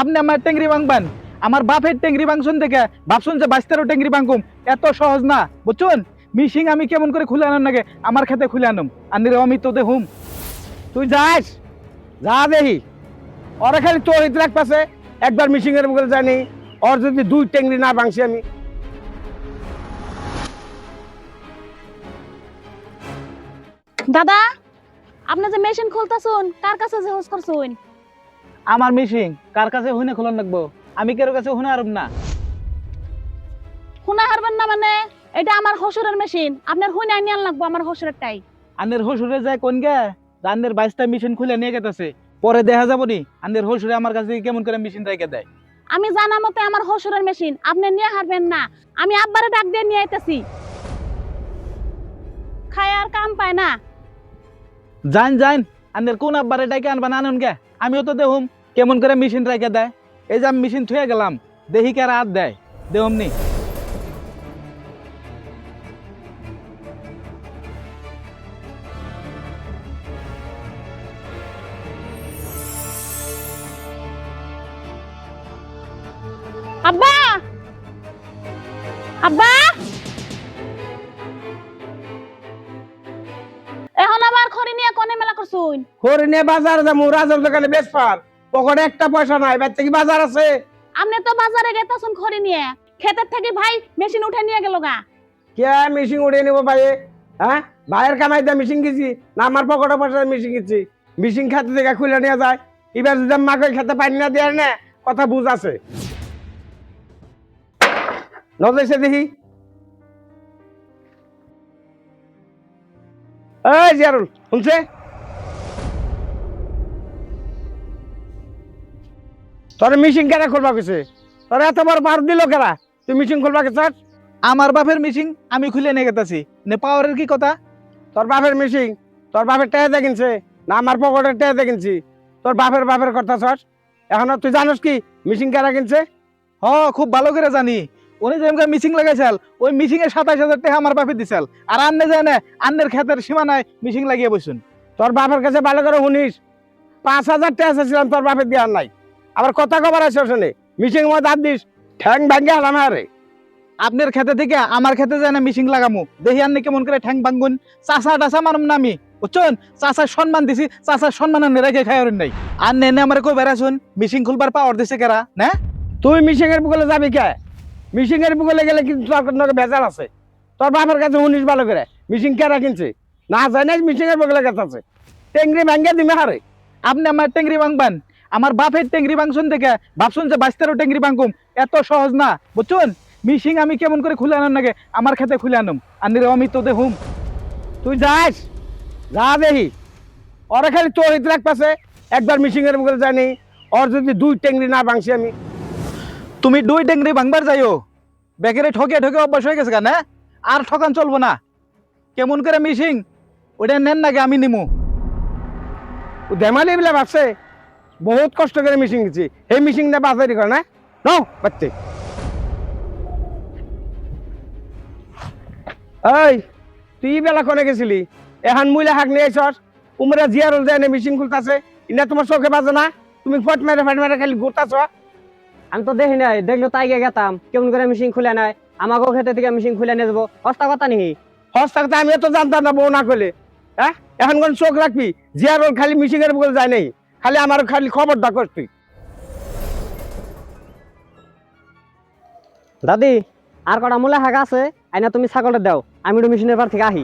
আপনি আমার টেংরি ভাঙবেন। আমার বাপের টেংরি ভাঙছুন দেখে ভাবছুন যে বাইশটারও টেংরি ভাঙুম এত সহজ না, বুঝছুন? মিশিং আমি কেমন করে খুলে আনার নাগে আমার খেতে খুলে আনুম। আনি আমি তো দেহুম তুই যাস, যা দেখি। ওরা খালি তোর হিত পাশে একবার মিশিং এর বলে জানি, ওর যদি দুই টেংরি না ভাঙছি আমি। দাদা, আপনি যে মেশিন খুলতাছুন, কার কাছে যে হোস করছুন? আমার মিশিং কার কাছে হুনে খোলন লাগবো? আমি কারও কাছে হুনে আরব না। শুনা হারবেন না মানে? এটা আমার হসুরের মেশিন আপনার হুইন আইনি আন লাগবো আমার হসুরেরটাই। আন্নের হসুরে যায় কোন গে? আন্নের বাইশটা মেশিন খুলে নিয়ে গেতেছে। পরে দেখা যাব নি আন্নের হসুরে আমার কাছে কেমন করে মেশিন রেখে দেয়? আমি জানা মতে আমার হসুরের মেশিন আপনি নিয়ে হারবেন না। আমি আব্বারে ডাক দিয়ে নিয়ে আইতেছি। খায় আর কাম পায় না। জান জান আন্নের কোন আব্বারে ডাইকে আনবা না আনুন গে? আমিও তো দেহুম। কেমন করে মেশিন রেখে দেয়? এই যে আমি মেশিন থুয়ে গেলাম দেখি কে রাত দেয়। দেহম নি আব্বা! আব্বা! এখন আবার খড়ি নিয়ে কনে মেলা করছুন? করে নিয়ে বাজার যাব রাজার দোকানে বেশ পার পকেটে একটা পয়সা নাই এবার থেকে বাজার আছে। আপনি তো বাজারে গেতাছুন খড়ি নিয়ে। ক্ষেতের থেকে ভাই মেশিন উঠে নিয়ে গেল গা। কে মিশিং উড়িয়ে নিব ভাই? হ্যাঁ? ভাইয়ের কামাই দিয়ে মিশিং গেছি না আমার পকেটে পয়সা মিশিং গেছি মিশিং খাতে থেকে খুলে নিয়ে যায়। এবার যদি মাকে খেতে পারি না দেয় না কথা বুঝ আছে। নজর এসে দেখি। এই জিয়ারুল শুনছে? তোর মিশিং কেনা খুলবা গেছে তোর এত বড় বার দিল কেনা তুই মিশিং খুলবা গেছ আমার বাপের মেশিন আমি খুলে নিয়ে গেতেছি। নে পাওয়ারের কি কথা? তোর বাপের মিশিং তোর বাপের টেয়ে দেখিনছে না আমার পকেটের টেয়ে দেখিনছি তোর বাপের বাপের কথা সস এখনও তুই জানোস কি মিশিং কেনা কিনছে? হ খুব ভালো করে জানি। উনি যেমন মিশিং লাগাইছাল ওই মিশিং এ সাতাইশ হাজার টাকা আমার বাপে দিছাল। আর আন্নে যায় না আন্নের খেতের সীমানায় মিশিং লাগিয়ে বসুন তোর বাপের কাছে ভালো করে শুনিস। পাঁচ হাজার টাকা চাইছিলাম তোর বাপের দেওয়ার নাই। আবার কথা কবার আছে শুনে মিশিং মধ্যে দাঁত দিস ঠ্যাং ভাঙ্গে আলাম আরে। আপনার খেতে থেকে আমার খেতে যায় না মিশিং লাগামু। দেখি আন্নে কেমন করে ঠ্যাং ভাঙ্গুন। চাষা টাসা মানম না আমি। বুঝছেন? চাষার সম্মান দিছি চাষার সম্মান রেখে খাই নাই। আর নেনে আমার কই বেড়াছুন মিশিং খুলবার পাওয়ার দিছে কেরা না? তুই মিশিং এর বুকলে যাবি কে? মিশিং এর বুকলে গেলে কিন্তু তোর ভেজাল আছে। তোর বাপের কাছে উনিশ ভালো করে। মিশিং কেরা কিনছে? না যায় না মিশিং এর বুকলে গেছে আছে। টেংরি ভাঙ্গে দিমে হারে আপনি আমার টেংরি ভাঙবেন। আমার বাপের টেংরি ভাঙছুন দেখে ভাবছুন যে বাইশটারও টেংরি ভাঙুম এত সহজ না। বুঝছেন? মিশিং আমি কেমন করে খুলে আনার নাগে আমার খেতে খুলে আনুম। আনি আমি তো দেহুম তুই যাস। যা দেহি ওরা খালি তোর হিত পাশে একবার মিশিং এর বুকলে জানি, ওর যদি দুই টেংরি না ভাঙছি আমি। তুমি দুই টেংরি ভাঙবার যাইও। বেকেরে ঠকে ঠকে অভ্যাস হয়ে গেছে কেন আর ঠকান চলবো না। কেমন করে মিশিং? ওটা নেন নাকি আমি নিমু। ও ধেমালি বলে ভাবছে। বহুত কষ্ট করে মিশিং দিচ্ছি এই মিশিং না বাজারি করে, না? ন বাচ্চে এই, তুই বেলা কোনে গেছিলি? এখন মুইলা হাক নিয়ে আইসস উমরা জিয়ারল যায় না মিশিং খুলতাছে। ইনা তোমার চোখে বাজে না? তুমি ফট মেরে ফট মেরে খালি ঘুরতাছ? আমি তো দেখি নাই, দেখল তাই গিয়ে গেতাম। কেমন করে মেশিন খুলে নাই? আমাকেও খেতে থেকে মেশিন খুলে নিয়ে যাব। হস্তা কথা নেই হস কথা আমি তো জানতাম না, বউ না করলে। হ্যাঁ? এখন কোন চোখ রাখবি? জিয়ারল খালি মিশিং এর বলে যায় নাই। খালি আমার খালি খবরটা দা তুই। দাদি, আর কটা মূলা হাগা আছে, আইনা তুমি ছাগলটা দাও, আমি মেশিনের পার থেকে আহি।